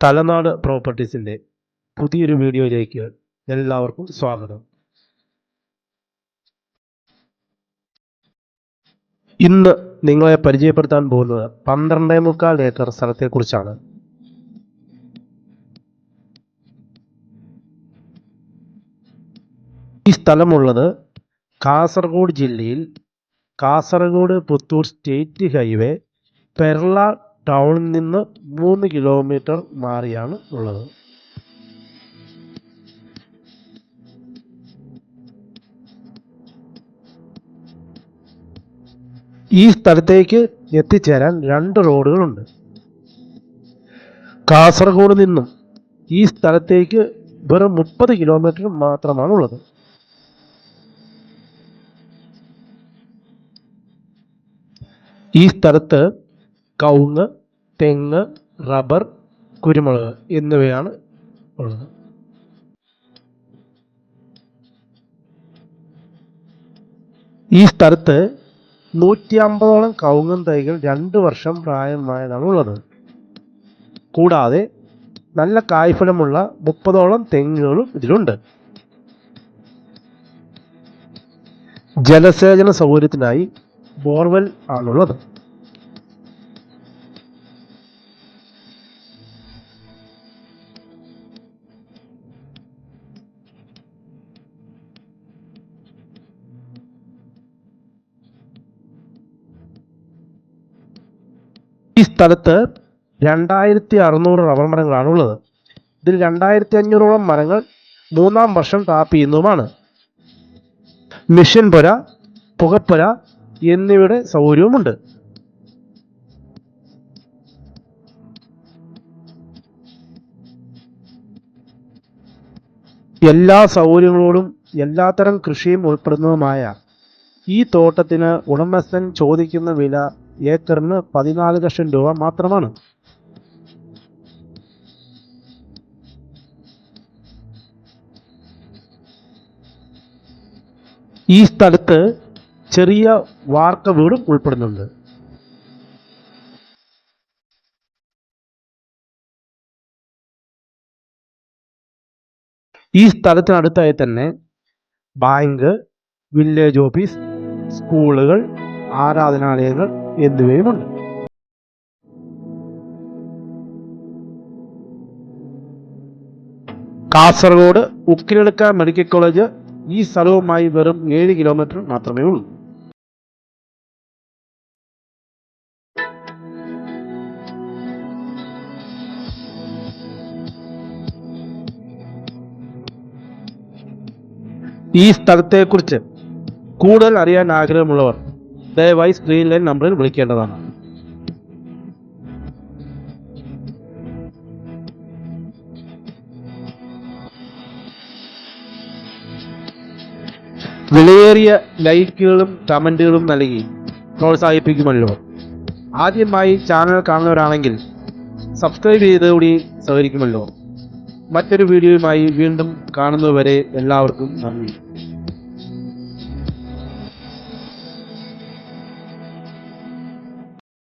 തലനാട് പ്രോപ്പർട്ടീസിന്റെ പുതിയൊരു വീഡിയോയിലേക്ക് എല്ലാവർക്കും സ്വാഗതം. ഇന്ന് നിങ്ങളെ പരിചയപ്പെടുത്താൻ പോകുന്നത് പന്ത്രണ്ടേ മുക്കാൽ ഏക്കർ സ്ഥലത്തെക്കുറിച്ചാണ്. ഈ സ്ഥലമുള്ളത് കാസർഗോഡ് ജില്ലയിൽ കാസർഗോഡ് പുത്തൂർ സ്റ്റേറ്റ് ഹൈവേ പെർള ടൗണിൽ നിന്ന് മൂന്ന് കിലോമീറ്റർ മാറിയാണ് ഉള്ളത്. ഈ സ്ഥലത്തേക്ക് എത്തിച്ചേരാൻ രണ്ട് റോഡുകളുണ്ട്. കാസർഗോഡ് നിന്നും ഈ സ്ഥലത്തേക്ക് വെറും മുപ്പത് കിലോമീറ്റർ മാത്രമാണ് ഉള്ളത് ഈ സ്ഥലത്ത് കവുങ്ങ് തെങ്ങ് റബ്ബർ കുരുമുളക് എന്നിവയാണ് ഉള്ളത്. ഈ സ്ഥലത്ത് നൂറ്റി അമ്പതോളം കവുങ്ങൻ തൈകൾ രണ്ട് വർഷം പ്രായമായതാണ് ഉള്ളത്. കൂടാതെ നല്ല കായ്ഫലമുള്ള മുപ്പതോളം തെങ്ങുകളും ഇതിലുണ്ട്. ജലസേചന സൗകര്യത്തിനായി ബോർവെൽ ആണുള്ളത്. ഈ സ്ഥലത്ത് രണ്ടായിരത്തി അറുന്നൂറ് റബ്ബർ മരങ്ങളാണ് ഉള്ളത്. ഇതിൽ രണ്ടായിരത്തി അഞ്ഞൂറോളം മരങ്ങൾ മൂന്നാം വർഷം ടാപ്പ് ചെയ്യുന്നതുമാണ്. മിഷൻ പുര പുകപ്പുര എന്നിവയുടെ സൗകര്യവുമുണ്ട്. എല്ലാ സൗകര്യങ്ങളോടും എല്ലാത്തരം കൃഷിയും ഉൾപ്പെടുന്നതുമായ ഈ തോട്ടത്തിന് ഉടമസ്ഥൻ ചോദിക്കുന്ന വില ഏക്കറിന് പതിനാല് ലക്ഷം രൂപ മാത്രമാണ്. ഈ സ്ഥലത്ത് ചെറിയ വാർക്ക വീടും ഉൾപ്പെടുന്നുണ്ട്. ഈ സ്ഥലത്തിനടുത്തായി തന്നെ ബാങ്ക് വില്ലേജ് ഓഫീസ് സ്കൂളുകൾ ആരാധനാലയങ്ങൾ എന്നിവയുമുണ്ട് കാസർഗോഡ് ഉക്കിലെടുക്ക മെഡിക്കൽ കോളേജ് ഈ സ്ഥലവുമായി വെറും ഏഴ് കിലോമീറ്റർ മാത്രമേ ഉള്ളൂ. ഈ സ്ഥലത്തെക്കുറിച്ച് കൂടുതൽ അറിയാൻ ആഗ്രഹമുള്ളവർ ദയവായി സ്ക്രീൻ ലൈൻ നമ്പറിൽ വിളിക്കേണ്ടതാണ്. വിലയേറിയ ലൈക്കുകളും കമന്റുകളും നൽകി പ്രോത്സാഹിപ്പിക്കുമല്ലോ. ആദ്യമായി ചാനൽ കാണുന്നവരാണെങ്കിൽ സബ്സ്ക്രൈബ് ചെയ്തുകൂടി സഹകരിക്കുമല്ലോ. മറ്റൊരു വീഡിയോയുമായി വീണ്ടും കാണുന്നതുവരെ എല്ലാവർക്കും നന്ദി.